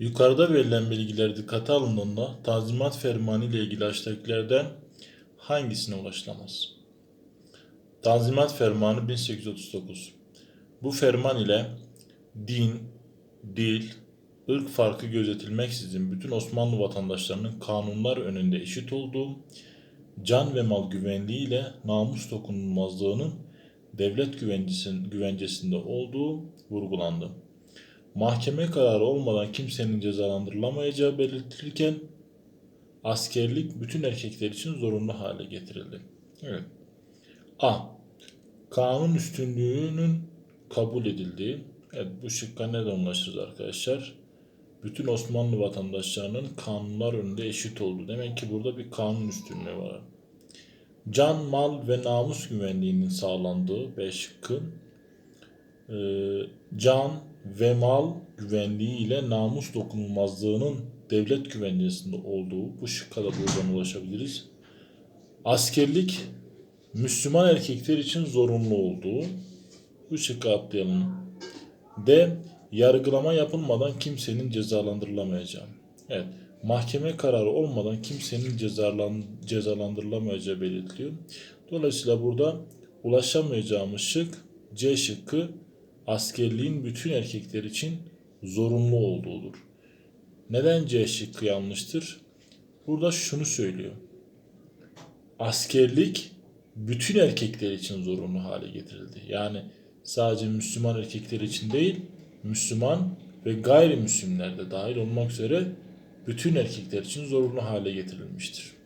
Yukarıda verilen bilgiler dikkate alındığında Tanzimat Fermanı ile ilgili aşağıdakilerden hangisine ulaşılamaz? Tanzimat Fermanı 1839 Bu ferman ile din, dil, ırk farkı gözetilmeksizin bütün Osmanlı vatandaşlarının kanunlar önünde eşit olduğu, can ve mal güvenliği ile namus dokunulmazlığının devlet güvencesin- güvencesinde olduğu vurgulandı. Mahkeme kararı olmadan kimsenin cezalandırılamayacağı belirtilirken askerlik bütün erkekler için zorunlu hale getirildi. Evet. A. Kanun üstünlüğünün kabul edildiği. Evet bu şıkka neden ulaşırız arkadaşlar? Bütün Osmanlı vatandaşlarının kanunlar önünde eşit olduğu. Demek ki burada bir kanun üstünlüğü var. Can, mal ve namus güvenliğinin sağlandığı B şıkkı. Ee, can ve mal güvenliği ile namus dokunulmazlığının devlet güvencesinde olduğu bu şıkka da buradan ulaşabiliriz. Askerlik Müslüman erkekler için zorunlu olduğu bu şıkkı atlayalım. D. Yargılama yapılmadan kimsenin cezalandırılamayacağı. Evet. Mahkeme kararı olmadan kimsenin cezalan, cezalandırılamayacağı belirtiliyor. Dolayısıyla burada ulaşamayacağımız şık C şıkkı askerliğin bütün erkekler için zorunlu olduğudur. Neden C şıkkı yanlıştır? Burada şunu söylüyor. Askerlik bütün erkekler için zorunlu hale getirildi. Yani sadece Müslüman erkekler için değil, Müslüman ve gayrimüslimler de dahil olmak üzere bütün erkekler için zorunlu hale getirilmiştir.